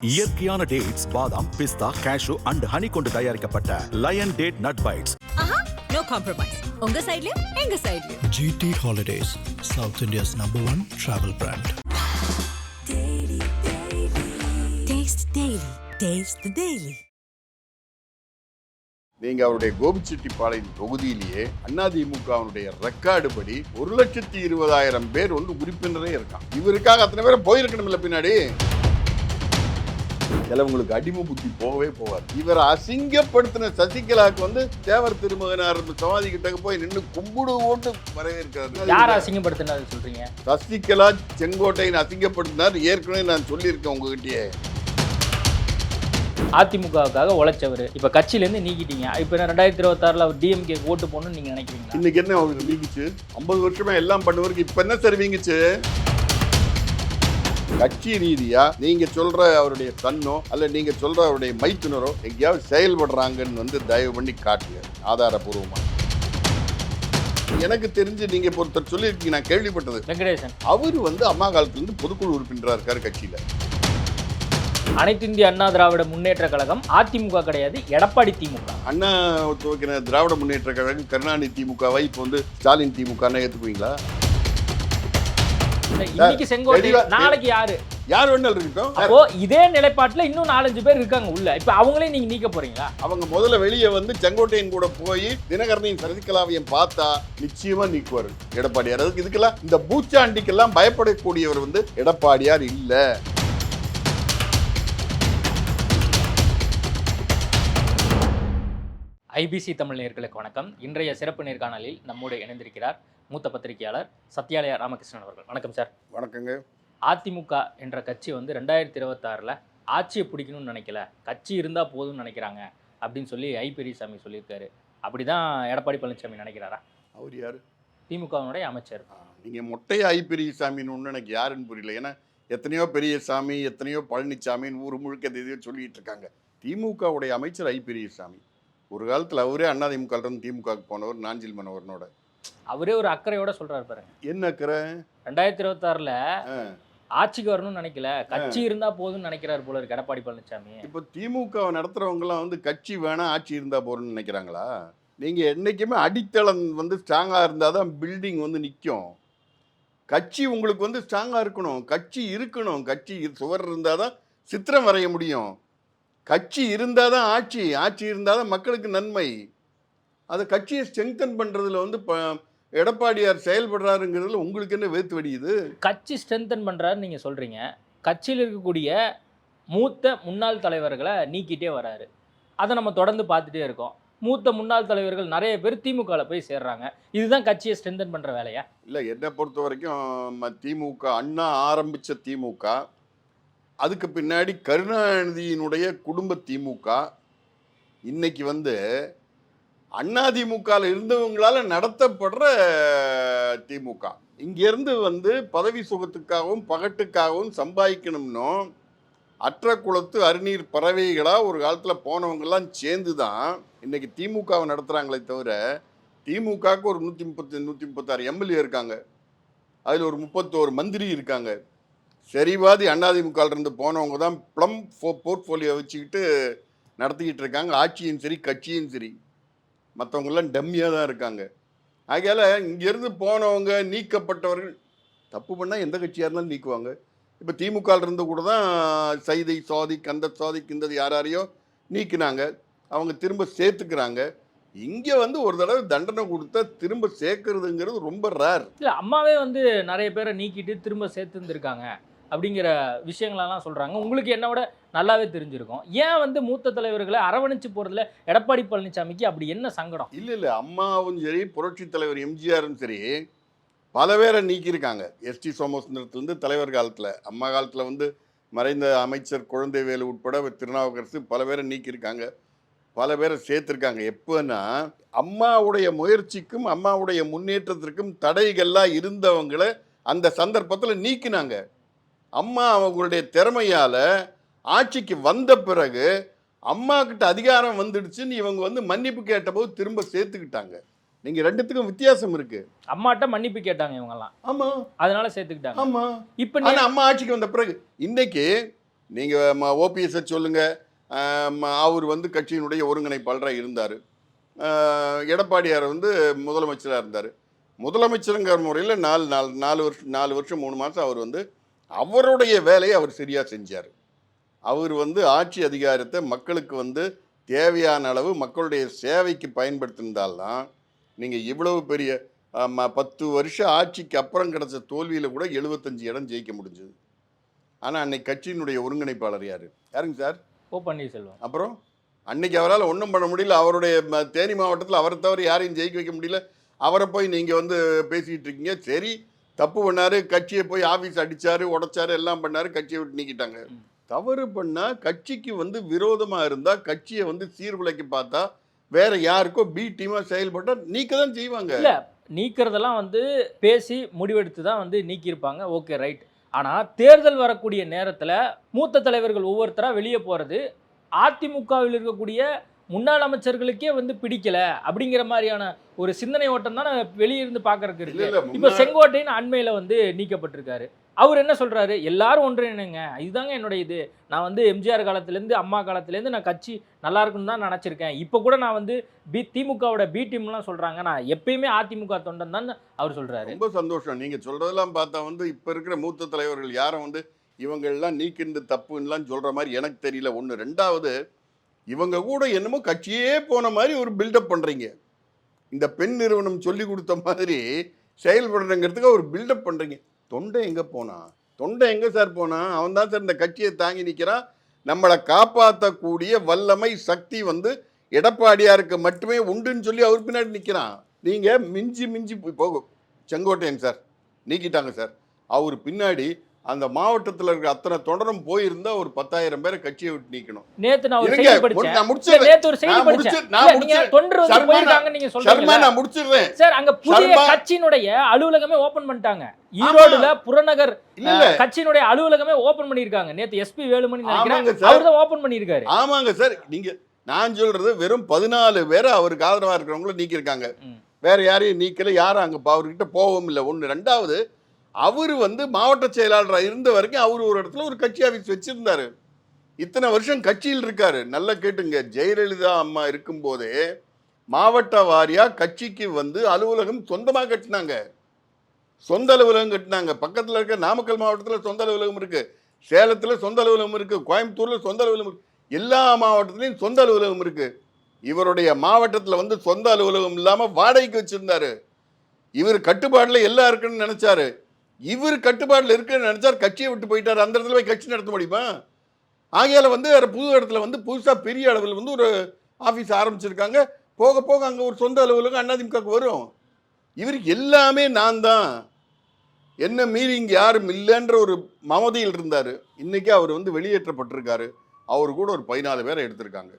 இயற்கையான டேட்ஸ் பாதாம் பிஸ்தா cash and honey கொண்டு தயாரிக்கப்பட்ட lion date nut bites no compromise உங்க சைடுலயும் எங்க சைடுலயும் GT Holidays, South India's number one travel brand. Taste daily taste daily நீங்க அவருடைய கோபிச்செட்டிப்பாளையம் தொகுதியிலேயே அதிமுகவினுடைய ரெக்கார்டு படி ஒரு லட்சத்தி இருபதாயிரம் பேர் வந்து உறுப்பினரே இருக்கான். இவருக்காக அத்தனை பேரை போயிருக்கணும் இல்ல பின்னாடி. சிலவங்களுக்கு அடிமை புத்தி போகவே போகாது இவரை அசிங்கப்படுத்தின சசிகலாவுக்கு வந்து தேவர் திருமகனார் சமாதி கிட்ட போய் நின்று கும்பிடு ஓட்டு வரவேற்கிறார். யார் அசிங்கப்படுத்தினது சொல்றீங்க? சசிகலா செங்கோட்டையின் அசிங்கப்படுத்தினார். ஏற்கனவே நான் சொல்லியிருக்கேன் உங்ககிட்டயே. அதிமுகவுக்காக உழைச்சவர். இப்ப கட்சியில இருந்து நீக்கிட்டீங்க. இப்ப ரெண்டாயிரத்தி இருபத்தாறுல அவர் டிஎம்கே ஓட்டு போடணும்னு நீங்க நினைக்கிறீங்களா? இன்னைக்கு என்ன அவருக்கு வீங்குச்சு ஐம்பது வருஷமா எல்லாம் பண்ணுவருக்கு இப்ப என்ன சார் வீங்குச்சு? கட்சி ரீதியா நீங்க சொல்ற அவருடைய தன்னோ அல்ல நீங்க சொல்ற அவருடைய மைத்துனரோ எங்கேயாவது செயல்படுறாங்கன்னு வந்து தயவு பண்ணி காட்டுங்க. ஆதாரபூர்வமா. எனக்கு தெரிஞ்சு நீங்க இப்ப ஒருத்தர் சொல்லியிருக்கீங்க நான் கேள்விப்பட்டது. வெங்கடேசன். அவர் வந்து அம்மா காலத்துல இருந்து பொதுக்குழு உறுப்பினரா இருக்காரு கட்சியில. அனைத்து இந்திய அண்ணா திராவிட முன்னேற்ற கழகம் அதிமுக கிடையாது எடப்பாடி திமுக. அண்ணா துவக்கின திராவிட முன்னேற்ற கழகம் கருணாநிதி திமுகவை இப்போ வந்து ஸ்டாலின் திமுக ஏத்துக்குவீங்களா? இன்னைக்கு செங்கோட்டை நாளைக்கு யாரு? யார் வேணாலும் இருக்கட்டும். அப்போ இதே நிலைப்பாட்டுல இன்னும் நாலஞ்சு பேர் இருக்காங்க உள்ள. இப்ப அவங்களே நீங்க நீக்க போறீங்களா? அவங்க முதல்ல வெளியே வந்து செங்கோட்டையன் கூட போய் தினகரனையும் சசிகலாவையும் பார்த்தா நிச்சயமா நீக்குவார். எடப்பாடியார். அதுக்கு இதுக்கெல்லாம் இந்த பூச்சாண்டிக்கெல்லாம் பயப்படக்கூடியவர் வந்து எடப்பாடியார் இல்ல. ஐபிசி தமிழ் நேயர்களுக்கு வணக்கம். இன்றைய சிறப்பு நேர்காணலில் நம்மோடு இணைந்திருக்கிறார் மூத்த பத்திரிகையாளர் சத்யாலயா ராமகிருஷ்ணன் அவர்கள். வணக்கம் சார். வணக்கங்க. அதிமுக என்ற கட்சி வந்து ரெண்டாயிரத்தி இருபத்தாறில் ஆட்சியை பிடிக்கணும்னு நினைக்கல. கட்சி இருந்தால் போதும்னு நினைக்கிறாங்க அப்படின்னு சொல்லி ஐ. பெரியசாமி சொல்லியிருக்காரு. அப்படிதான் எடப்பாடி பழனிசாமி நினைக்கிறாரா? அவர் யாரு? திமுகவினுடைய அமைச்சர். ஆ, நீங்க மொட்டைய ஐ. பெரியசாமின்னு ஒண்ணு எனக்கு யாருன்னு புரியல. ஏன்னா எத்தனையோ பெரியசாமி எத்தனையோ பழனிசாமின்னு ஊர் முழுக்க இதுன்னு சொல்லிட்டு இருக்காங்க. திமுகவுடைய அமைச்சர் ஐ. பெரியசாமி. ஒரு காலத்துல அவரே அதிமுக இருந்து திமுகவுக்கு போனவர் நாஞ்சில் மனோகரனோட அவரே ஒரு அக்கறையோட சொல்றாரு பாருங்க. என்ன கரை ரெண்டாயிரத்தி இருபத்தாறுல. ஆட்சிக்கு வரணும்னு நினைக்கல கட்சி இருந்தா போதும்னு நினைக்கிறாரு போல இருக்கு எடப்பாடி பழனிசாமி இப்போ திமுக நடத்துறவங்கலாம் வந்து கட்சி வேணாம் ஆட்சி இருந்தா போறோம்னு நினைக்கிறாங்களா? நீங்க என்னைக்குமே அடித்தளம் வந்து ஸ்ட்ராங்கா இருந்தால் தான் பில்டிங் வந்து நிற்கும் கட்சி உங்களுக்கு வந்து ஸ்ட்ராங்கா இருக்கணும் கட்சி இருக்கணும் கட்சி சுவர் இருந்தால் தான் சித்திரம் வரைய முடியும். கட்சி இருந்தால் தான் ஆட்சி ஆட்சி இருந்தால் தான் மக்களுக்கு நன்மை. அதை கட்சியை ஸ்ட்ரெங்தன் பண்ணுறதுல வந்து ப எடப்பாடியார் செயல்படுறாருங்கிறதுல உங்களுக்கு என்ன வேத்து வடியுது? கட்சி ஸ்ட்ரென்தன் பண்றாரு நீங்க சொல்றீங்க. கட்சியில் இருக்கக்கூடிய மூத்த முன்னாள் தலைவர்களை நீக்கிட்டே வராரு. அதை நம்ம தொடர்ந்து பார்த்துட்டே இருக்கோம். மூத்த முன்னாள் தலைவர்கள் நிறைய பேர் திமுகவில் போய் சேர்றாங்க. இதுதான் கட்சியை ஸ்ட்ரென்தன் பண்ற வேலையா? இல்லை என்னை பொறுத்த வரைக்கும் திமுக அண்ணா ஆரம்பித்த திமுக அதுக்கு பின்னாடி கருணாநிதியினுடைய குடும்ப திமுக இன்னைக்கு வந்து அண்ணா திமுகவில் இருந்தவங்களால நடத்தப்படுற திமுக. இங்கேருந்து வந்து பதவி சுகத்துக்காகவும் பகட்டுக்காகவும் சம்பாதிக்கணும்னும் அற்ற குளத்து அருநீர் பறவைகளாக ஒரு காலத்தில் போனவங்கெல்லாம் சேர்ந்து தான் இன்னைக்கு திமுகவை நடத்துகிறாங்களே தவிர திமுகவுக்கு ஒரு நூற்றி முப்பத்தி நூற்றி முப்பத்தாறு எம்எல்ஏ இருக்காங்க. அதில் ஒரு முப்பத்தோரு மந்திரி இருக்காங்க. சரிவாதி அதிமுகவில் இருந்து போனவங்க தான் ப்ளம் போர்ட்ஃபோலியோ வச்சுக்கிட்டு நடத்திக்கிட்டு இருக்காங்க. ஆட்சியும் சரி கட்சியும் சரி. மற்றவங்கெல்லாம் டம்மியாக தான் இருக்காங்க. ஆகையால் இங்கேருந்து போனவங்க நீக்கப்பட்டவர்கள் தப்பு பண்ணால் எந்த கட்சியாக இருந்தாலும் நீக்குவாங்க. இப்போ திமுகவில் இருந்து கூட தான் சைதை சுவாதி கந்த சுவாதி கிந்தது யார் யாரையோ நீக்கினாங்க. அவங்க திரும்ப சேர்த்துக்கிறாங்க. இங்கே வந்து ஒரு தடவை தண்டனை கொடுத்தா திரும்ப சேர்க்கறதுங்கிறது ரொம்ப ரேர் இல்லை அம்மாவே வந்து நிறைய பேரை நீக்கிட்டு திரும்ப சேர்த்துருந்துருக்காங்க. அப்படிங்கிற விஷயங்களெல்லாம் சொல்கிறாங்க உங்களுக்கு என்ன விட நல்லாவே தெரிஞ்சிருக்கும். ஏன் வந்து மூத்த தலைவர்களை அரவணைச்சு போகிறதுல எடப்பாடி பழனிசாமிக்கு அப்படி என்ன சங்கடம்? இல்லை இல்லை. அம்மாவும் சரி புரட்சி தலைவர் எம்ஜிஆரும் சரி பல பேரை நீக்கியிருக்காங்க. எஸ்டி சோமசுந்தரத்துலேருந்து தலைவர் காலத்தில் அம்மா காலத்தில் வந்து மறைந்த அமைச்சர் குழந்தைவேலு உட்பட திருநாவுக்கரசு பல பேரை நீக்கியிருக்காங்க. பல பேரை சேர்த்துருக்காங்க. எப்போன்னா அம்மாவுடைய முயற்சிக்கும் அம்மாவுடைய முன்னேற்றத்திற்கும் தடைகள்லாம் இருந்தவங்களை அந்த சந்தர்ப்பத்தில் நீக்கினாங்க. அம்மா அவங்களுடைய திறமையால் ஆட்சிக்கு வந்த பிறகு அம்மா கிட்ட அதிகாரம் வந்துடுச்சுன்னு இவங்க வந்து மன்னிப்பு கேட்டபோது திரும்ப சேர்த்துக்கிட்டாங்க. நீங்க ரெண்டுத்துக்கும் வித்தியாசம் இருக்கு. அம்மாட்ட மன்னிப்பு கேட்டாங்க இவங்கெல்லாம். ஆமா. அதனால சேர்த்துக்கிட்டாங்க. ஆமா. இப்ப ஆனா அம்மா ஆட்சிக்கு வந்த பிறகு இன்னைக்கு நீங்கள் ஓபிஎஸ்ஸை சொல்லுங்கள் அவர் வந்து கட்சியினுடைய ஒருங்கிணைப்பாளராக இருந்தார். எடப்பாடியார் வந்து முதலமைச்சராக இருந்தார். முதலமைச்சருங்கிற முறையில் நாலு நாலு நாலு வருஷம் நாலு வருஷம் மூணு மாதம் அவர் வந்து அவருடைய வேலையை அவர் சரியாக செஞ்சார். அவர் வந்து ஆட்சி அதிகாரத்தை மக்களுக்கு வந்து தேவையான அளவு மக்களுடைய சேவைக்கு பயன்படுத்தியிருந்தால்தான் நீங்கள் இவ்வளவு பெரிய பத்து வருஷம் ஆட்சிக்கு அப்புறம் கிடைச்ச தோல்வியில் கூட எழுபத்தஞ்சு இடம் ஜெயிக்க முடிஞ்சது. ஆனால் அன்னைக்கு கட்சியினுடைய ஒருங்கிணைப்பாளர் யார்? யாருங்க சார்? ஓ பன்னீர்செல்வம். அப்புறம்? அன்னைக்கு அவரால் ஒன்றும் பண்ண முடியல. அவருடைய தேனி மாவட்டத்தில் அவரை தவிர யாரையும் ஜெயிக்க வைக்க முடியல. அவரை போய் நீங்கள் வந்து பேசிக்கிட்டு இருக்கீங்க. சரி தப்பு பண்ணாரு கட்சியை போய் ஆஃபீஸ் அடிச்சாரு உடைச்சாரு எல்லாம் பண்ணாரு கட்சியை விட்டு நீக்கிட்டாங்க. தவறு பண்ணா கட்சிக்கு வந்து விரோதமா இருந்தா கட்சியை வந்து சீர்குலைக்க பார்த்தா வேற யாருக்கோ பி டீமா செயல்பட்டா நீக்க தான் செய்வாங்க. இல்ல நீக்கிறதெல்லாம் வந்து பேசி முடிவெடுத்து தான் வந்து நீக்கியிருப்பாங்க. ஓகே ரைட் ஆனா தேர்தல் வரக்கூடிய நேரத்துல மூத்த தலைவர்கள் ஒவ்வொருத்தரா வெளியே போறது அதிமுகவில் இருக்கக்கூடிய முன்னாள் அமைச்சர்களுக்கே வந்து பிடிக்கல அப்படிங்கிற மாதிரியான ஒரு சிந்தனை ஓட்டம் தானே வெளியே இருந்து பாக்குறதுக்கு இல்ல, இருக்கு இப்ப செங்கோட்டையின் அண்மையில வந்து நீக்கப்பட்டிருக்காரு. அவர் என்ன சொல்றாரு? எல்லாரும் ஒன்றிணைங்க. இதுதாங்க என்னுடைய இது. நான் வந்து எம்ஜிஆர் காலத்திலேருந்து அம்மா காலத்திலேருந்து நான் கட்சி நல்லா இருக்குன்னு தான் நினச்சிருக்கேன். இப்போ கூட நான் வந்து பி திமுகவோட பி டீம்லாம் சொல்றாங்க. நான் எப்பயுமே அதிமுக தொண்டன் தான் அவர் சொல்றாரு. ரொம்ப சந்தோஷம். நீங்க சொல்றதெல்லாம் பார்த்தா வந்து இப்ப இருக்கிற மூத்த தலைவர்கள் யாரும் வந்து இவங்கெல்லாம் நீக்கிண்டு தப்புன்னெலாம் சொல்ற மாதிரி எனக்கு தெரியல. ஒன்று ரெண்டாவது இவங்க கூட என்னமோ கட்சியே போன மாதிரி ஒரு பில்டப் பண்ணுறீங்க இந்த பெண் நிறுவனம் சொல்லி கொடுத்த மாதிரி செயல்படுறங்கிறதுக்கு ஒரு பில்டப் பண்ணுறீங்க தொண்டை எங்கே போனான் தொண்டை எங்கே சார் போனான் அவன் தான் சார் இந்த கட்சியை தாங்கி நிற்கிறான் நம்மளை காப்பாற்றக்கூடிய வல்லமை சக்தி வந்து எடப்பாடியாருக்கு மட்டுமே உண்டுன்னு சொல்லி அவர் பின்னாடி நிற்கிறான் நீங்கள் மிஞ்சி மிஞ்சி போய் போகும் செங்கோட்டையன் சார் நீக்கிட்டாங்க சார். அவர் பின்னாடி அந்த மாவட்டத்தில் இருக்கிற அத்தனை தொடரும் போயிருந்தா ஒரு பத்தாயிரம் பேரை கட்சியை விட்டு நீக்கணும். நேத்து நான் ஒரு செய்தி படிச்சேன். முடிச்சிடுறேன். நேத்து ஒரு செய்தி நான் படிச்சேன். நீங்க தொண்டர் வந்து சர்மா, நீங்க சர்மா சொல்றீங்க நான் முடிச்சிடுறேன். சார் அங்க புதிய சர்மா- கட்சியினுடைய அலுவலகமே ஓபன் பண்ணிட்டாங்க. ஈரோடுல புறநகர் கட்சியினுடைய அலுவலகமே ஓபன் பண்ணிருக்காங்க நேத்து எஸ்பி வேலுமணி நினைக்கிறேன். அவர் தான் ஓபன் பண்ணிருக்காரு ஆமாங்க சார். நீங்க நான் சொல்றது வெறும் பதினாலு பேரை அவருக்கு ஆதரவா இருக்கிறவங்கள நீக்கியிருக்காங்க. வேற யாரையும் நீக்கல யாரும் அங்க ப- அவர்கிட்ட போகவும் இல்லை. ஒன்று ரெண்டாவது அவர் வந்து மாவட்ட செயலாளராக இருந்த வரைக்கும் அவர் ஒரு இடத்துல ஒரு கட்சி ஆஃபீஸ் வச்சுருந்தார். இத்தனை வருஷம் கட்சியில் இருக்கார். நல்லா கேட்டுங்க. ஜெயலலிதா அம்மா இருக்கும்போதே மாவட்ட வாரியாக கட்சிக்கு வந்து அலுவலகம் சொந்தமாக கட்டினாங்க. சொந்த அலுவலகம் கட்டினாங்க. பக்கத்தில் இருக்க நாமக்கல் மாவட்டத்தில் சொந்த அலுவலகம் இருக்குது சேலத்தில் சொந்த அலுவலகம் இருக்குது கோயம்புத்தூரில் சொந்த அலுவலகம் இருக்குது எல்லா மாவட்டத்துலேயும் சொந்த அலுவலகம் இருக்குது இவருடைய மாவட்டத்தில் வந்து சொந்த அலுவலகம் இல்லாமல் வாடகைக்கு வச்சுருந்தாரு. இவர் கட்டுப்பாட்டில் எல்லாம் இருக்குன்னு நினச்சாரு. இவர் கட்டுப்பாட்டில் இருக்குன்னு நினச்சார் கட்சியை விட்டு போயிட்டாரு. அந்த இடத்துல போய் கட்சி நடத்த முடியுமா? ஆகையால் வந்து வேறு புது இடத்துல வந்து புதுசாக பெரிய அளவில் வந்து ஒரு ஆஃபீஸ் ஆரம்பிச்சிருக்காங்க. போக போக அங்கே ஒரு சொந்த அலுவலகம் அதிமுகவுக்கு வரும். இவருக்கு எல்லாமே நான் தான். என்ன மீறி இங்கே யாரும் இல்லைன்ற ஒரு மமதியில் இருந்தார். இன்றைக்கி அவர் வந்து வெளியேற்றப்பட்டிருக்காரு. அவர் கூட ஒரு பதினாலு பேரை எடுத்திருக்காங்க.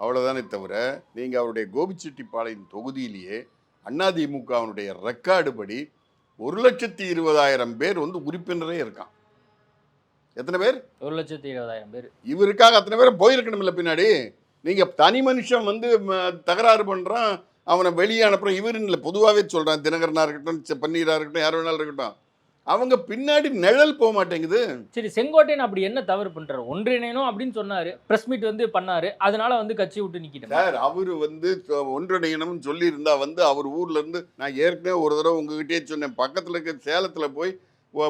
அவ்வளோதானே தவிர நீங்கள் அவருடைய கோபிச்செட்டிப்பாளையம் தொகுதியிலேயே அதிமுகவினுடைய ரெக்கார்டு படி ஒரு லட்சத்தி இருபதாயிரம் பேர் வந்து உறுப்பினரே இருக்கான். எத்தனை பேர்? ஒரு லட்சத்தி இருபதாயிரம் பேர். இவருக்காக அத்தனை பேரை போயிருக்கணும்ல பின்னாடி. நீங்க தனி மனுஷன் வந்து தகராறு பண்றான் அவனை வெளியே அனுப்புறான். இவருன்னு இல்லை பொதுவாகவே சொல்றான். தினகரனா இருக்கட்டும் செ- பன்னீரா இருக்கட்டும் யார் வேணாலும் இருக்கட்டும். அவங்க பின்னாடி நிழல் போக மாட்டேங்குது. சரி செங்கோட்டையன் அப்படி என்ன தவறு பண்றாரு? ஒன்றிணைணும் அப்படின்னு சொன்னாரு. பிரஸ் மீட் வந்து பண்ணாரு. அதனால வந்து கட்சி விட்டு நிக்கிட்டேன் சார் அவர் வந்து ஒன்றிணையணும்னு சொல்லியிருந்தா வந்து அவர் ஊர்ல இருந்து நான் ஏற்கனவே ஒரு தடவை உங்ககிட்டயே சொன்னேன். பக்கத்துல இருக்க சேலத்துல போய்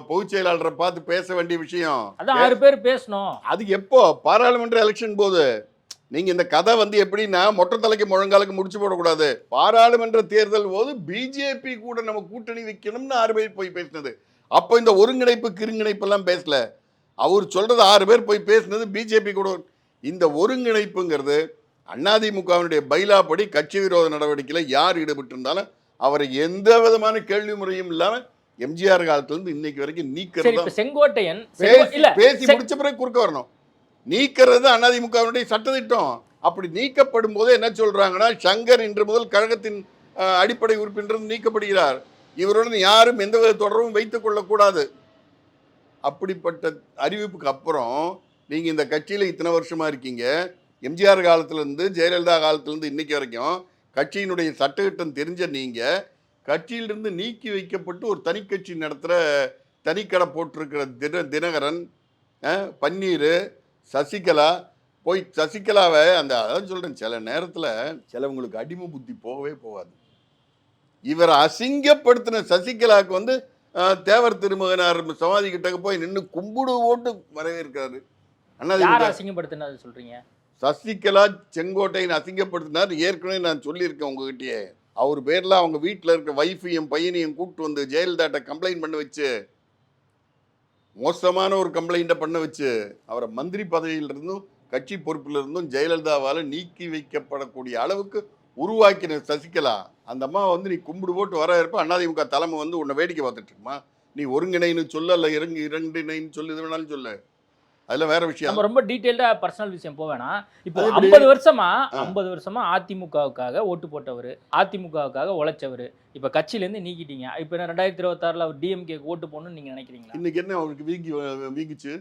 பொதுச் செயலாளரை பார்த்து பேச வேண்டிய விஷயம். அதான் ஆறு பேர் பேசணும். அது எப்போ? பாராளுமன்ற எலெக்ஷன் போது. நீங்க இந்த கதை வந்து எப்படின்னா மொட்டை தலைக்கு முழங்காலுக்கு முடிச்சு போடக்கூடாது. பாராளுமன்ற தேர்தல் போது பிஜேபி கூட நம்ம கூட்டணி வைக்கணும்னு ஆறு பேர் போய் பேசினது. அப்போ இந்த ஒருங்கிணைப்பு கிருங்கிணைப்பு எல்லாம் பேசல. அவர் சொல்றது ஆறு பேர் போய் பேசினது பிஜேபி கூட. இந்த ஒருங்கிணைப்புங்கிறது அதிமுகவினுடைய பைலா படி கட்சி விரோத நடவடிக்கையில் யார் ஈடுபட்டு இருந்தாலும் அவரை எந்த விதமான கேள்வி முறையும் இல்லாம எம்ஜிஆர் காலத்துல இருந்து இன்னைக்கு வரைக்கும் நீக்கிறது செங்கோட்டையன் செங்கோ- பேசி முடிச்ச பிறகு குறுக்க வரணும். நீக்கிறது அதிமுகவினுடைய சட்டத்திட்டம். அப்படி நீக்கப்படும் போது என்ன சொல்றாங்கன்னா சங்கர் இன்று முதல் கழகத்தின் அடிப்படை உறுப்பினர் நீக்கப்படுகிறார். இவருடன் யாரும் எந்தவித தொடர்பும் வைத்துக் கொள்ளக்கூடாது. அப்படிப்பட்ட அறிவிப்புக்கு அப்புறம் நீங்கள் இந்த கட்சியில் இத்தனை வருஷமாக இருக்கீங்க. எம்ஜிஆர் காலத்துலேருந்து ஜெயலலிதா காலத்துலேருந்து இன்றைக்கி வரைக்கும் கட்சியினுடைய சட்டத்திட்டம் தெரிஞ்ச நீங்கள் கட்சியிலிருந்து நீக்கி வைக்கப்பட்டு ஒரு தனி கட்சி நடத்துகிற தனிக்கடை போட்டிருக்கிற தின தினகரன் பன்னீர் சசிகலா போய் சசிகலாவை அந்த அதான் சொல்கிறேன் சில நேரத்தில் சிலவங்களுக்கு அடிமை புத்தி போகவே போகாது. இவரை அசிங்கப்படுத்தின சசிகலாவுக்கு வந்து தேவர் திருமகனார் சமாதி கிட்ட போய் நின்று கும்பிடு ஓட்டு வரவேற்கிறாரு. அண்ணா அசிங்கப்படுத்தினது சொல்றீங்க? சசிகலா செங்கோட்டையன் அசிங்கப்படுத்தினார். ஏற்கனவே நான் சொல்லியிருக்கேன் உங்ககிட்டயே. அவர் பேரில் அவங்க வீட்டில் இருக்க வைஃபையும் பையனையும் கூப்பிட்டு வந்து ஜெயலலிதாட்ட கம்ப்ளைண்ட் பண்ண வச்சு மோசமான ஒரு கம்ப்ளைண்ட்டை பண்ண வச்சு அவரை மந்திரி பதவியிலிருந்தும் கட்சி பொறுப்பில் இருந்தும் ஜெயலலிதாவால் நீக்கி வைக்கப்படக்கூடிய அளவுக்கு உருவாக்கின சசிகலா அந்த அம்மா வந்து நீ கும்பிடு போட்டு வர இருப்ப அதிமுக தலைமை வந்து உன்னை வேடிக்கை பார்த்துட்டு இருக்குமா? நீ ஒருங்கிணைன்னு சொல்ல இல்லை இறங்கு இரண்டிணைன்னு சொல்லு இது வேணாலும் சொல்லு. அதில் வேற விஷயம். நம்ம ரொம்ப டீடைல்டா பர்சனல் விஷயம் போவேனா இப்போ? ஐம்பது வருஷமா. ஐம்பது வருஷமா அதிமுகவுக்காக ஓட்டு போட்டவர் அதிமுகவுக்காக உழைச்சவர் இப்ப கட்சியில இருந்து நீக்கிட்டீங்க. இப்போ என்ன ரெண்டாயிரத்தி இருபத்தாறுல அவர் டிஎம்கே ஓட்டு போடணும்னு நீங்க நினைக்கிறீங்களா? இன்னைக்கு என்ன அவருக்கு வீங்கி வீங்கிச்சு?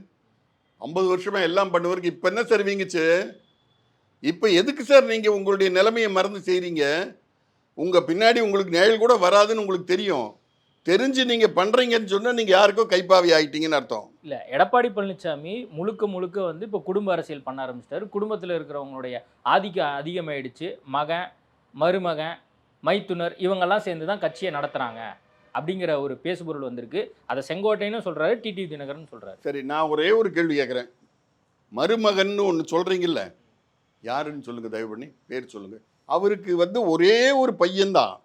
ஐம்பது வருஷமா எல்லாம் பண்ணுவருக்கு இப்போ என்ன சார் வீங்குச்சு? இப்போ எதுக்கு சார் நீங்கள் உங்களுடைய நிலைமையை மறந்து செய்கிறீங்க உங்கள் பின்னாடி உங்களுக்கு நிழல் கூட வராதுன்னு உங்களுக்கு தெரியும். தெரிஞ்சு நீங்கள் பண்ணுறீங்கன்னு சொன்னால் நீங்கள் யாருக்கோ கைப்பாவி ஆயிட்டீங்கன்னு அர்த்தம். இல்ல எடப்பாடி பழனிசாமி முழுக்க முழுக்க வந்து இப்போ குடும்ப அரசியல் பண்ண ஆரம்பிச்சிட்டாரு. குடும்பத்துல இருக்கிறவங்களுடைய ஆதிக்கம் அதிகமாயிடுச்சு. மகன் மருமகன் மைத்துனர் இவங்கெல்லாம் சேர்ந்து தான் கட்சியை நடத்துறாங்க அப்படிங்கிற ஒரு பேசுபொருள் வந்திருக்கு. அதை செங்கோட்டைன்னு சொல்றாரு டிடி தினகரன் சொல்றாரு. சரி நான் ஒரே ஒரு கேள்வி கேட்குறேன் மருமகன்னு ஒன்று சொல்கிறீங்கல்ல யாருன்னு சொல்லுங்கள் தயவு பண்ணி பேர் சொல்லுங்கள் அவருக்கு வந்து ஒரே ஒரு பையன்தான்.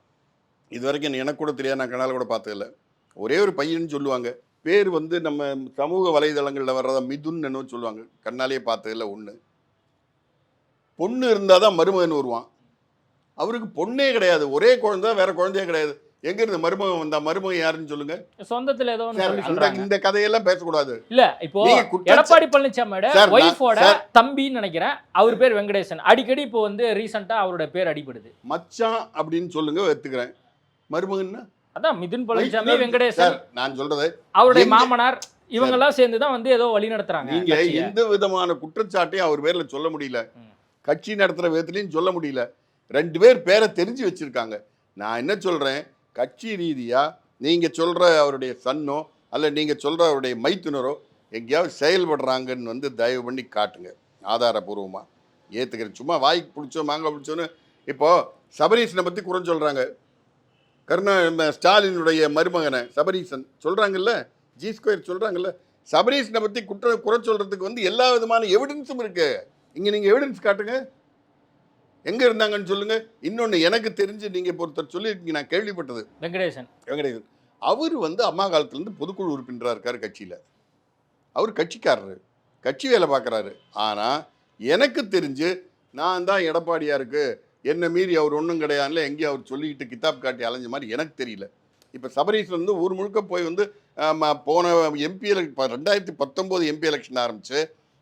இது வரைக்கும் எனக்கு கூட தெரியாது நான் கனால கூட பார்த்ததில்ல. ஒரே ஒரு பையன் சொல்லுவாங்க. பேர் வந்து நம்ம சமூக வலைதளங்களில் வர்றத மிதுன் என்னவோ சொல்லுவாங்க. கண்ணாலேயே பார்த்ததில்ல ஒன்று பொண்ணு இருந்தால் தான் மருமகன் வருவான். அவருக்கு பொண்ணே கிடையாது. ஒரே குழந்தை வேறு குழந்தையே கிடையாது. எங்க இருந்து மருமகன் வந்தா மருமகன் யாருன்னு சொல்லுங்க. சொந்தத்துல ஏதோ அந்த இந்த கதையெல்லாம் பேசக்கூடாது. இல்ல இப்போ எடப்பாடி பழனிசாமியோட ஒய்ஃபோட. தம்பின்னு நினைக்கிறேன். அவர் பேர் வெங்கடேசன். அடிக்கடி இப்போ வந்து ரீசெண்டா அவரோட பேர் அடிபடுது. மச்சான் அப்படின்னு சொல்லுங்க எடுத்துக்கிறேன். மருமகன்னா? அதான் மிதுன் பழனிசாமி வெங்கடேசன். நான் சொல்றது அவருடைய மாமனார் இவங்க எல்லாம் சேர்ந்து தான் வந்து ஏதோ வழி நடத்துறாங்க நீங்க. எந்த விதமான குற்றச்சாட்டையும் அவர் பேர்ல சொல்ல முடியல. கட்சி நடத்துற விதத்துலையும் சொல்ல முடியல. ரெண்டு பேர் பேரை தெரிஞ்சு வச்சிருக்காங்க. நான் என்ன சொல்றேன்? கட்சி ரீதியாக நீங்கள் சொல்கிற அவருடைய சன்னோ அல்ல நீங்கள் சொல்கிற அவருடைய மைத்துனரோ எங்கேயாவது செயல்படுறாங்கன்னு வந்து தயவு பண்ணி காட்டுங்க. ஆதாரபூர்வமாக ஏற்றுக்கிறேன் சும்மா வாய்க்கு பிடிச்சோ மாங்காய் பிடிச்சோன்னு இப்போது சபரீசனை பற்றி குறை சொல்கிறாங்க கருணா ஸ்டாலினுடைய மருமகனை சபரீசன் சொல்கிறாங்கல்ல ஜி ஸ்கொயர் சொல்கிறாங்கல்ல சபரீசனை பற்றி குற்ற குறை சொல்கிறதுக்கு வந்து எல்லா விதமான எவிடன்ஸும் இருக்குது இங்கே நீங்கள் எவிடன்ஸ் காட்டுங்க. எங்க இருந்தாங்கன்னு சொல்லுங்க. இன்னொன்னு எனக்கு தெரிஞ்சு நீங்க இப்போ ஒருத்தர் சொல்லியிருக்கீங்க நான் கேள்விப்பட்டது. வெங்கடேசன். வெங்கடேசன். அவர் வந்து அம்மா காலத்துலேருந்து பொதுக்குழு உறுப்பினராக இருக்கார் கட்சியில். அவர் கட்சிக்காரரு. கட்சி வேலை பார்க்குறாரு ஆனால் எனக்கு தெரிஞ்சு நான் தான் எடப்பாடியாருக்கு என்ன மீறி அவர் ஒன்றும் கிடையாதுல எங்கேயும் அவர் சொல்லிக்கிட்டு கித்தாப் காட்டி அலைஞ்ச மாதிரி எனக்கு தெரியல. இப்போ சபரீஸ் வந்து ஊர் முழுக்க போய் வந்து போன எம்பி எலெக்ஷன் ரெண்டாயிரத்தி பத்தொம்போது எம்பி எலெக்ஷன் ஆரம்பிச்சு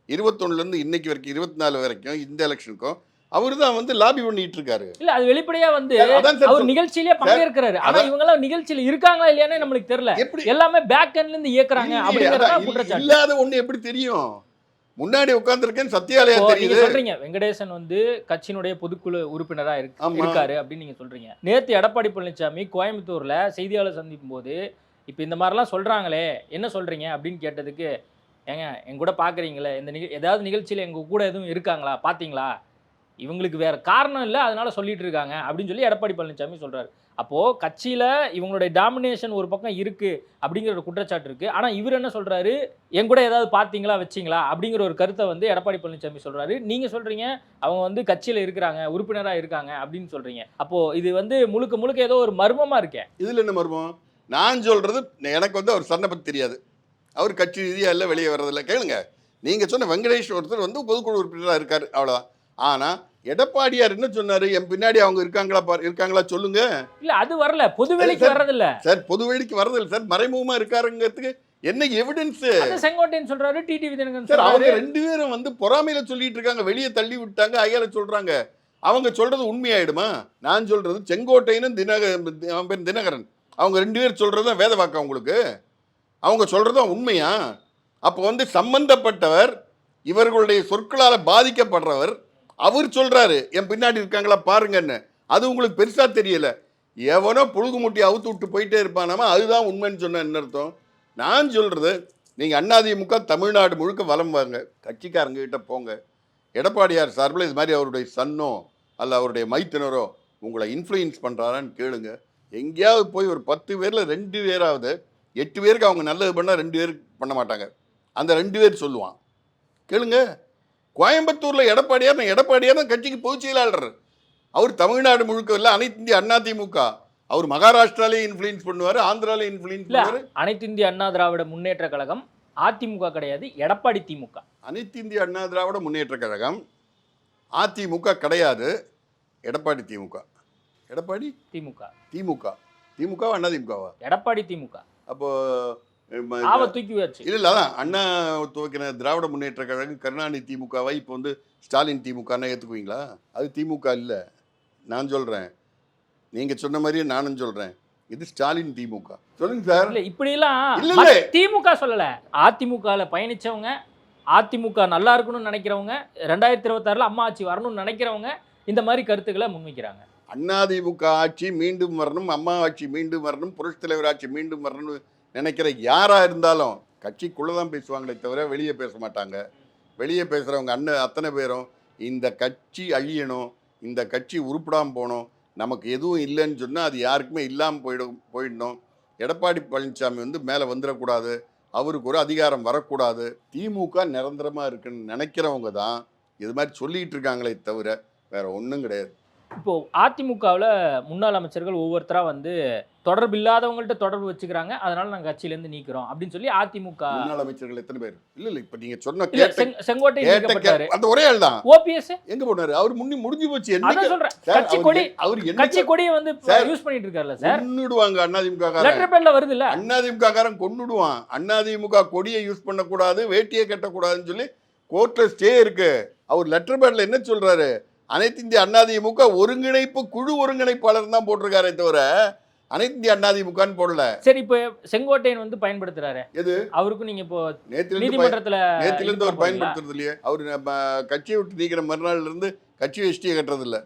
இருபத்தொன்னுலேருந்து இன்னைக்கு வரைக்கும் இருபத்தி நாலு வரைக்கும் இந்த எலெக்ஷனுக்கும் அவர் தான் வந்து லாபி பண்ணிட்டு இருக்காரு இல்ல அது வெளிப்படையா வந்து அவர் நிகழ்ச்சியிலேயே பங்கேற்கிறாரு. ஆனா. இவங்க எல்லாம் நிகழ்ச்சியில இருக்காங்களா இல்லையானே நம்மளுக்கு தெரியல. எல்லாமே பேக் எண்ட்ல இருந்து இயக்குறாங்க அப்படிங்கறத இல்லாத ஒண்ணு எப்படி தெரியும்? முன்னாடி உட்கார்ந்திருக்கேன் நீங்க தெரியுது. சொல்றீங்க வெங்கடேசன் வந்து கட்சியினுடைய பொதுக்குழு உறுப்பினரா. இருக்காரு அப்படின்னு நீங்க சொல்றீங்க. நேத்து எடப்பாடி பழனிசாமி கோயம்புத்தூர்ல செய்தியாளர் சந்திக்கும் போது இப்போ இந்த மாதிரிலாம் சொல்றாங்களே என்ன சொல்றீங்க அப்படின்னு கேட்டதுக்கு ஏங்க எங்க கூட பாக்குறீங்களே இந்த நிக ஏதாவது நிகழ்ச்சியில எங்க கூட எதுவும் இருக்காங்களா? பாத்தீங்களா? இவங்களுக்கு வேற காரணம் இல்லை அதனால சொல்லிட்டு இருக்காங்க அப்படின்னு சொல்லி எடப்பாடி பழனிசாமி சொல்றாரு. அப்போ கட்சியில இவங்களுடைய டாமினேஷன் ஒரு பக்கம் இருக்கு அப்படிங்கிற ஒரு குற்றச்சாட்டு இருக்கு. ஆனா இவர் என்ன சொல்றாரு? என் கூட ஏதாவது பார்த்தீங்களா வச்சிங்களா? அப்படிங்கிற ஒரு கருத்தை வந்து எடப்பாடி பழனிசாமி சொல்றாரு. நீங்க சொல்றீங்க அவங்க வந்து கட்சியில இருக்கிறாங்க உறுப்பினராக இருக்காங்க அப்படின்னு சொல்றீங்க. அப்போ இது வந்து முழுக்க முழுக்க ஏதோ ஒரு மர்மமா இருக்கேன் இதுல என்ன மர்மம்? நான் சொல்றது எனக்கு வந்து அவர் சன்னை தெரியாது. அவர் கட்சி ரீதியா இல்லை வெளியே வர்றதில்ல. கேளுங்க. நீங்க சொன்ன வெங்கடேஷ் ஒருத்தர் வந்து பொதுக்குழு உறுப்பினராக இருக்காரு. அவ்வளோதான் ஆனா எடப்பாடியார் என்ன சொன்னாரு என் பின்னாடி அவங்க இருக்காங்களா இருக்காங்களா சொல்லுங்க. இல்ல அது வரல. பொதுவெளிக்கு வர்றதில்ல. சார் பொது வெளிக்கு வர்றதில்ல. சார் மறைமுகமா இருக்காருங்கிறதுக்கு என்ன எவிடன்ஸ் செங்கோட்டையன் சொல்றாரு டிடிவி தினகரன் சார் அவங்க ரெண்டு பேரும் வந்து பொறாமையில சொல்லிட்டு இருக்காங்க வெளியே தள்ளி விட்டாங்க அயல சொல்றாங்க. அவங்க சொல்றது உண்மையாயிடுமா? நான் சொல்றது செங்கோட்டையனும் தினக அவன் பேர் தினகரன். அவங்க ரெண்டு பேர் சொல்றது தான் வேத வாக்கா உங்களுக்கு? அவங்க சொல்றது தான் உண்மையா? அப்போ வந்து சம்பந்தப்பட்டவர் இவர்களுடைய சொற்களால் பாதிக்கப்படுறவர் அவர் சொல்கிறாரு என் பின்னாடி இருக்காங்களா பாருங்கன்னு. அது உங்களுக்கு பெருசாக தெரியல. எவனோ புழுகு முட்டி அவுத்து விட்டு போயிட்டே இருப்பானாமா? அதுதான் உண்மைன்னு சொன்ன என்ன அர்த்தம்? நான் சொல்கிறது நீங்கள் அண்ணாதிமுக தமிழ்நாடு முழுக்க வலம் வாங்க. கட்சிக்காரங்க கிட்ட போங்க. எடப்பாடியார் சார்பில் இது மாதிரி அவருடைய சன்னோ அல்ல அவருடைய மைத்தினரோ உங்களை இன்ஃப்ளூயன்ஸ் பண்ணுறாரான்னு கேளுங்க. எங்கேயாவது போய் ஒரு பத்து பேரில் ரெண்டு பேராவது எட்டு பேருக்கு அவங்க நல்லது பண்ணால் ரெண்டு பேருக்கு பண்ண மாட்டாங்க. அந்த ரெண்டு பேர் சொல்லுவான். கேளுங்க. கோயம்புத்தூரில் எடப்பாடியார் நான் எடப்பாடியார் தான் கட்சிக்கு பொதுச் செயலாளர் அவர் தமிழ்நாடு முழுக்க இல்லை அனைத்து இந்திய அதிமுக அவர் மகாராஷ்டிராலேயும் இன்ஃப்ளூயன்ஸ் பண்ணுவார் ஆந்திராலையும் இன்ஃப்ளூயன்ஸ் பண்ணுவார். அனைத்து இந்திய அண்ணா திராவிட முன்னேற்ற கழகம் அதிமுக கிடையாது எடப்பாடி திமுக. அனைத்து இந்திய அண்ணா திராவிட முன்னேற்ற கழகம் அதிமுக கிடையாது எடப்பாடி திமுக. எடப்பாடி? திமுக. திமுக. திமுக அண்ணா திமுகவா? எடப்பாடி திமுக. அப்போ ம- ஆவ தூக்கி வச்சு. இல்ல இல்ல அதான். அண்ணா துவக்கின திராவிட முன்னேற்ற கழகம் கருணாநிதி திமுகவை இப்போ வந்து ஸ்டாலின் திமுகன்னு ஏற்றுக்குவீங்களா அது திமுக இல்லை. நான் சொல்கிறேன் நீங்கள் சொன்ன மாதிரியே நானும் சொல்கிறேன் இது ஸ்டாலின் திமுக. சொல்லுங்க சார். இல்ல இப்படி எல்லாம் இல்ல, இல்ல. மத்த- திமுக சொல்லல. அதிமுகல பயணிச்சவங்க அதிமுக நல்லா இருக்கணும்னு நினைக்கிறவங்க ரெண்டாயிரத்தி இருபத்தாறுல அம்மா ஆட்சி வரணும்னு நினைக்கிறவங்க இந்த மாதிரி கருத்துக்களை முன்வைக்கிறாங்க. அதிமுக ஆட்சி மீண்டும் வரணும் அம்மா ஆட்சி மீண்டும் வரணும் புரட்சி தலைவர் ஆட்சி மீண்டும் வரணும்னு நினைக்கிற யாராக இருந்தாலும் கட்சிக்குள்ளே தான் பேசுவாங்களே தவிர வெளியே பேச மாட்டாங்க. வெளியே பேசுகிறவங்க அண்ணன் அத்தனை பேரும் இந்த கட்சி அழியணும் இந்த கட்சி உருப்படாமல் போகணும் நமக்கு எதுவும் இல்லைன்னு சொன்னால் அது யாருக்குமே இல்லாமல் போயிடும் போயிடணும். எடப்பாடி பழனிசாமி வந்து மேலே வந்துடக்கூடாது அவருக்கு ஒரு அதிகாரம் வரக்கூடாது. திமுக நிரந்தரமாக இருக்குன்னு நினைக்கிறவங்க தான் இது மாதிரி சொல்லிகிட்டு இருக்காங்களே தவிர வேறு ஒன்றும் கிடையாது. இப்போ அதிமுகவில் முன்னாள் அமைச்சர்கள் ஒவ்வொருத்தரா வந்து தொடர்பு இல்லாதவங்கள்ட்ட தொடர்பு வச்சுக்கிறாங்க. அதனால நாங்கள் கட்சியிலேருந்து நீக்கிறோம் அப்படின்னு சொல்லி அதிமுக முன்னாள் அமைச்சர்கள் எத்தனை பேர்? இல்ல இல்ல இப்ப நீங்க சொன்ன செங்கோட்டை நீக்கப்பட்டாரு. அந்த ஒரே ஆள் தான். ஓபிஎஸ்? எங்க போனாரு? அவர் முன்னி முடிஞ்சு போச்சு. சொல்றேன். சார், கட்சி கொடி அவர் கட்சி என்ன கொடியை வந்து யூஸ் பண்ணிட்டு இருக்காருல்ல சார்? கொன்னுடுவாங்க காரன் லெட்டர் பேட்ல வருது இல்ல? அதிமுக காரன் கொன்னுடுவான். அதிமுக கொடியை யூஸ் பண்ணக்கூடாது வேட்டியை கட்டக்கூடாதுன்னு சொல்லி கோர்ட்ல ஸ்டே இருக்கு. அவர் லெட்டர் பேட்ல என்ன சொல்றாரு? அனைத்து இந்திய அதிமுக ஒருங்கிணைப்பு குழு ஒருங்கிணைப்பாளர் தான் போட்டிருக்காரே தவிர அனைத்து இந்திய அதிமுகன்னு போடல. சரி இப்போ செங்கோட்டையன் வந்து பயன்படுத்துறாரு. எது? அவருக்கும் நீங்க இப்போ நீதிமன்றத்துல நேத்துல இருந்து அவர்? பயன்படுத்துறது இல்லையே. அவர் கட்சியை விட்டு நீக்கிற மறுநாள்ல இருந்து கட்சி வேஷ்டியை கட்டுறது இல்ல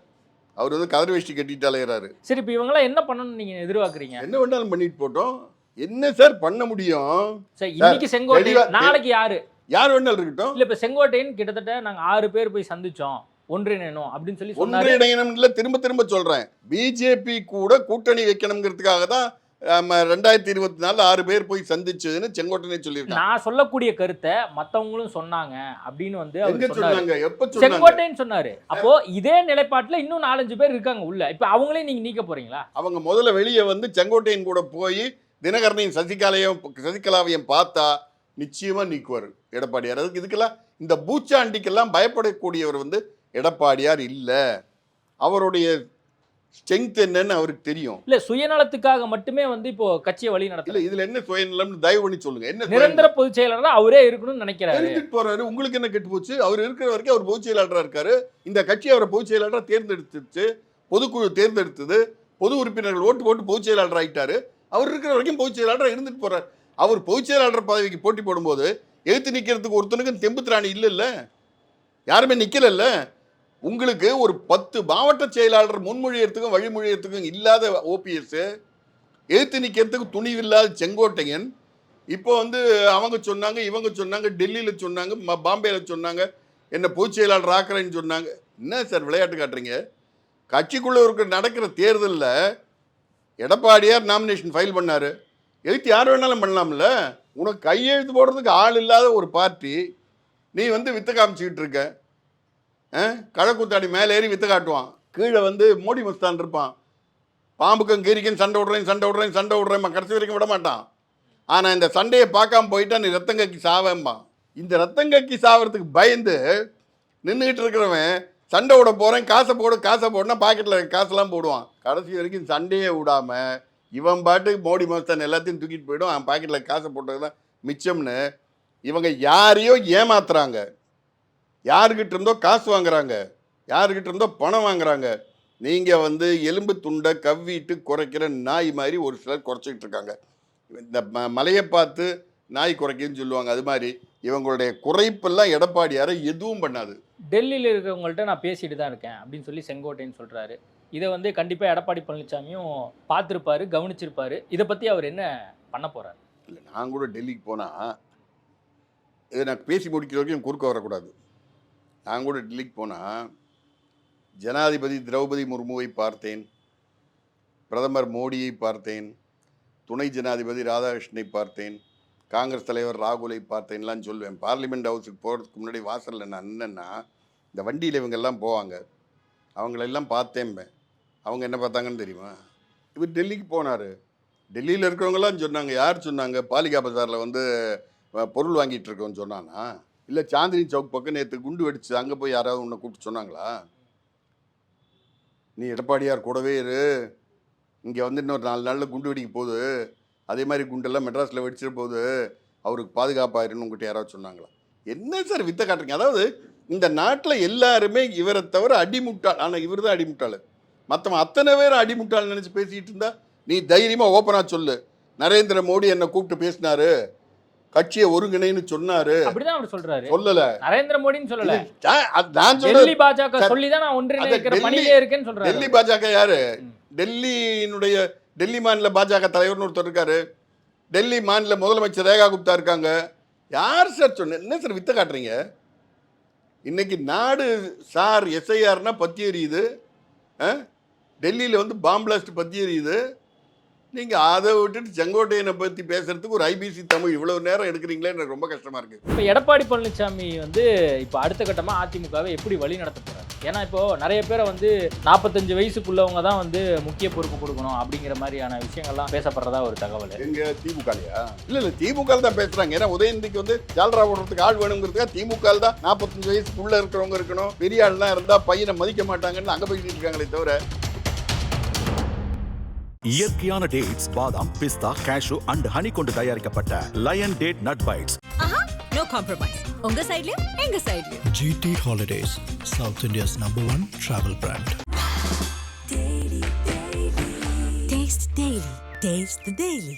அவர் வந்து கதர் வேஷ்டி கட்டிட்டு அலையிறாரு. சரி இப்போ இவங்கெல்லாம் என்ன பண்ணணும்னு நீங்க எதிர்பார்க்கறீங்க? என்ன வேணாலும் பண்ணிட்டு போட்டோம். என்ன சார் பண்ண முடியும்? சரி இன்னைக்கு செங்கோட்டையன் தெளிவா- நாளைக்கு யாரு? யார் வேணாலும் இருக்கட்டும். இல்ல இப்ப செங்கோட்டையன் கிட்டத்தட்ட நாங்க ஆறு பேர் போய் சந்திச்சோம். ஒன்றிணைணும் அப்படின்னு சொல்லி ஒன்றிணையணும்ல திரும்ப திரும்ப சொல்றேன். பிஜேபி கூட கூட்டணி வைக்கணுங்கிறதுக்காக தான் ரெண்டாயிரத்தி இருபத்தி நாலு ஆறு பேர் போய் சந்திச்சதுன்னு செங்கோட்டனே சொல்லியிருக்காங்க. நான் சொல்லக்கூடிய கருத்தை மத்தவங்களும் சொன்னாங்க அப்படின்னு வந்து அவர் சொன்னாங்க? எப்ப சொன்னாங்க? செங்கோட்டையன் சொன்னாரு. அப்போ இதே நிலைப்பாட்டுல இன்னும் நாலஞ்சு பேர் இருக்காங்க உள்ள. இப்ப அவங்களையும் நீங்க நீக்க போறீங்களா? அவங்க முதல்ல வெளியே வந்து செங்கோட்டையன் கூட போய் தினகரனையும் சசிகலையும் சசிகலாவையும் பார்த்தா நிச்சயமா நீக்குவார். எடப்பாடியார். அதுக்கு இதுக்கெல்லாம் இந்த பூச்சாண்டிக்கெல்லாம் பயப்படக்கூடியவர் வந்து எடப்பாடியார் இல்லை. அவருடைய ஸ்ட்ரென்த் என்னன்னு அவருக்கு தெரியும். இல்ல சுயநலத்துக்காக மட்டுமே வந்து இப்போ கட்சியை வழி நடத்தல இல்ல இதுல என்ன சுயநலம்னு தயவு பண்ணி சொல்லுங்க. என்ன? நிரந்தர பொதுச் செயலாளர் அவரே இருக்கணும்னு நினைக்கிறாரு. இருந்துட்டு போறாரு. உங்களுக்கு என்ன கெட்டு போச்சு? அவர் இருக்கிற வரைக்கும் அவர் பொதுச் செயலாளராக இருக்காரு. இந்த கட்சி அவரை பொதுச் செயலாளராக தேர்ந்தெடுத்துச்சு. பொதுக்குழு தேர்ந்தெடுத்தது. பொது உறுப்பினர்கள் ஓட்டு போட்டு பொதுச் செயலாளர் ஆயிட்டாரு. அவர் இருக்கிற வரைக்கும் பொதுச் செயலாளராக இருந்துட்டு போறாரு. அவர் பொதுச் செயலாளர் பதவிக்கு போட்டி போடும்போது எழுத்து நிக்கிறதுக்கு ஒருத்தனுக்கும் தெம்பு திராணி இல்லைல்ல? யாருமே நிக்கலல்ல? உங்களுக்கு ஒரு பத்து மாவட்ட செயலாளர் முன்மொழியத்துக்கும் வழிமொழியத்துக்கும் இல்லாத ஓபிஎஸ் எழுத்து நிற்கிறதுக்கு துணிவில்லாத செங்கோட்டையன். இப்போ வந்து அவங்க சொன்னாங்க இவங்க சொன்னாங்க டெல்லியில் சொன்னாங்க ம- பாம்பேயில் சொன்னாங்க என்ன பொதுச் செயலாளர் ஆக்குறேன்னு சொன்னாங்க. என்ன சார் விளையாட்டு காட்டுறீங்க? கட்சிக்குள்ளே இருக்கிற நடக்கிற தேர்தலில் எடப்பாடியார் நாமினேஷன் ஃபைல் பண்ணார். எழுத்து யார் வேணாலும் பண்ணலாம்ல? உனக்கு கையெழுத்து போடுறதுக்கு ஆள் இல்லாத ஒரு பார்ட்டி. நீ வந்து வித்த காமிச்சிக்கிட்டு இருக்க. கழக்கூத்தாடி மேலே ஏறி வித்து காட்டுவான். கீழே வந்து மோடி மஸ்தான் இருப்பான். பாம்புக்கும் கீரிக்கும் சண்டை விடுறேன் சண்டை விடுறேன் சண்டை விடுறேன் கடைசி வரைக்கும் விட மாட்டான். ஆனால் இந்த சண்டையை பார்க்காம போயிட்டா நீ ரத்தங்கக்கி சாவேம்பான் இந்த ரத்தங்கக்கி சாவறதுக்கு பயந்து நின்றுக்கிட்டு இருக்கிறவன் சண்டை விட போகிறேன் காசை போடு காசை போடுனா பாக்கெட்டில் காசெல்லாம் போடுவான். கடைசி வரைக்கும் சண்டையே விடாமல் இவன் பாட்டுக்கு மோடி மஸ்தான் எல்லாத்தையும் தூக்கிட்டு போய்டும். அவன் பாக்கெட்டில் காசை போட்டது தான் மிச்சம்னு இவங்க யாரையோ ஏமாத்துறாங்க. யாருக்கிட்ட இருந்தோ காசு வாங்குறாங்க. யாருக்கிட்ட இருந்தோ பணம் வாங்குறாங்க. நீங்கள் வந்து எலும்பு துண்டை கவ்விட்டு குறைக்கிற நாய் மாதிரி ஒரு சிலர் குறைச்சிக்கிட்டு இருக்காங்க. இந்த ம மலையை பார்த்து நாய் குறைக்குன்னு சொல்லுவாங்க. அது மாதிரி இவங்களுடைய குறைப்பெல்லாம் எடப்பாடியாரை எதுவும் பண்ணாது. டெல்லியில் இருக்கிறவங்கள்ட்ட நான் பேசிட்டு தான் இருக்கேன் அப்படின்னு சொல்லி செங்கோட்டையன் சொல்றாரு. இதை வந்து கண்டிப்பா எடப்பாடி பழனிசாமியும் பார்த்திருப்பாரு கவனிச்சிருப்பாரு. இதை பத்தி அவர் என்ன பண்ண போறாரு? இல்லை நான் கூட டெல்லிக்கு போனால் இதை நான் பேசி முடிக்கிற வரைக்கும் குறுக்க வரக்கூடாது. நான் கூட டெல்லிக்கு போனால் ஜனாதிபதி திரௌபதி முர்முவை பார்த்தேன் பிரதமர் மோடியை பார்த்தேன் துணை ஜனாதிபதி ராதாகிருஷ்ணனை பார்த்தேன் காங்கிரஸ் தலைவர் ராகுலை பார்த்தேன்லாம் சொல்லுவேன் பார்லிமெண்ட் ஹவுஸுக்கு போகிறதுக்கு முன்னாடி வாசலில் நான் என்னென்னா இந்த வண்டியில் இவங்கெல்லாம் போவாங்க. அவங்களெல்லாம் பார்த்தேன்பேன் அவங்க என்ன பார்த்தாங்கன்னு தெரியுமா? இவர் டெல்லிக்கு போனார். டெல்லியில் இருக்கிறவங்களாம் சொன்னாங்க. யார் சொன்னாங்க? பாலிகா பஜாரில் வந்து பொருள் வாங்கிட்டு இருக்கோன்னு சொன்னானா? இல்லை சாந்தினி சவுக் பக்கம் நேற்று குண்டு வெடிச்சு அங்கே போய் யாராவது உன்னை கூப்பிட்டு சொன்னாங்களா? நீ எடப்பாடியார் கூடவே இரு. இங்கே வந்து இன்னொரு நாலு நாளில் குண்டு வெடிக்க போகுது. அதே மாதிரி குண்டெல்லாம் மெட்ராஸில் வெடிச்சிட போகுது. அவருக்கு பாதுகாப்பாயிருன்னு உங்கள்கிட்ட யாராவது சொன்னாங்களா? என்ன சார் வித்த காட்டுறீங்க? அதாவது இந்த நாட்டில் எல்லாருமே இவரை தவிர அடிமுட்டாள். ஆனால் இவர் தான் அடிமுட்டாள். மற்றவன் அத்தனை பேர் அடிமுட்டாள் நினச்சி பேசிக்கிட்டு இருந்தா நீ தைரியமாக ஓப்பனாக சொல்லு. நரேந்திர மோடி என்னை கூப்பிட்டு பேசினாரு. கட்சியை ஒருங்கிணைன்னு சொன்னாரு. அப்படிதான் அவர் சொல்றாரு. சொல்லல. நரேந்திர மோடின்னு சொல்லல. நான் டெல்லி பாஜக சொல்லி தான் நான் ஒன்றிணைக்கிற பணியிலே இருக்கேன்னு சொல்றாரு. டெல்லி பாஜக யாரு. டெல்லியினுடைய டெல்லி மாநில பாஜக தலைவர்னு ஒருத்தர் இருக்காரு. டெல்லி மாநில முதலமைச்சர் ரேகா குப்தா இருக்காங்க. யார் சார் சொன்ன என்ன சார் வித்த காட்டுறீங்க? இன்னைக்கு நாடு சார் எஸ்ஐஆர்னா பத்தி எரியுது. டெல்லியில் வந்து பாம் பிளாஸ்ட் பத்தி எரியுது. நீங்கள் அதை விட்டுட்டு செங்கோட்டையனை பற்றி பேசுறதுக்கு ஒரு ஐபிசி தமிழ் இவ்வளவு நேரம் எடுக்கிறீங்களே எனக்கு ரொம்ப கஷ்டமா இருக்கு. இப்போ எடப்பாடி பழனிசாமி வந்து இப்போ அடுத்த கட்டமா அதிமுகவை எப்படி வழி நடத்த போறாரு? ஏன்னா இப்போ நிறைய பேரை வந்து நாற்பத்தஞ்சு வயசுக்குள்ளவங்க தான் வந்து முக்கிய பொறுப்பு கொடுக்கணும் அப்படிங்கிற மாதிரியான விஷயங்கள்லாம் பேசப்படுறதா ஒரு தகவல். எங்க திமுகலையா? இல்ல இல்ல திமுக தான் பேசுறாங்க. ஏன்னா உதயநிதிக்கு வந்து ஜால்ரா ஓடுறதுக்கு ஆள் வேணுங்கிறதுக்காக திமுக தான் நாற்பத்தஞ்சு வயசுக்குள்ள இருக்கிறவங்க இருக்கணும். பெரிய ஆள்லாம் இருந்தா பையனை மதிக்க மாட்டாங்கன்னு அங்க போயிட்டு இருக்காங்களே தவிர இயற்கையான டேட்ஸ் பாதாம் பிஸ்தா கேஷு அண்ட் ஹனி கொண்டு தயாரிக்கப்பட்ட lion date nut bites no compromise உங்க சைடுலயும் எங்க சைடுலயும் GT Holidays, South India's number one travel brand. Taste the Daily. Taste the Daily.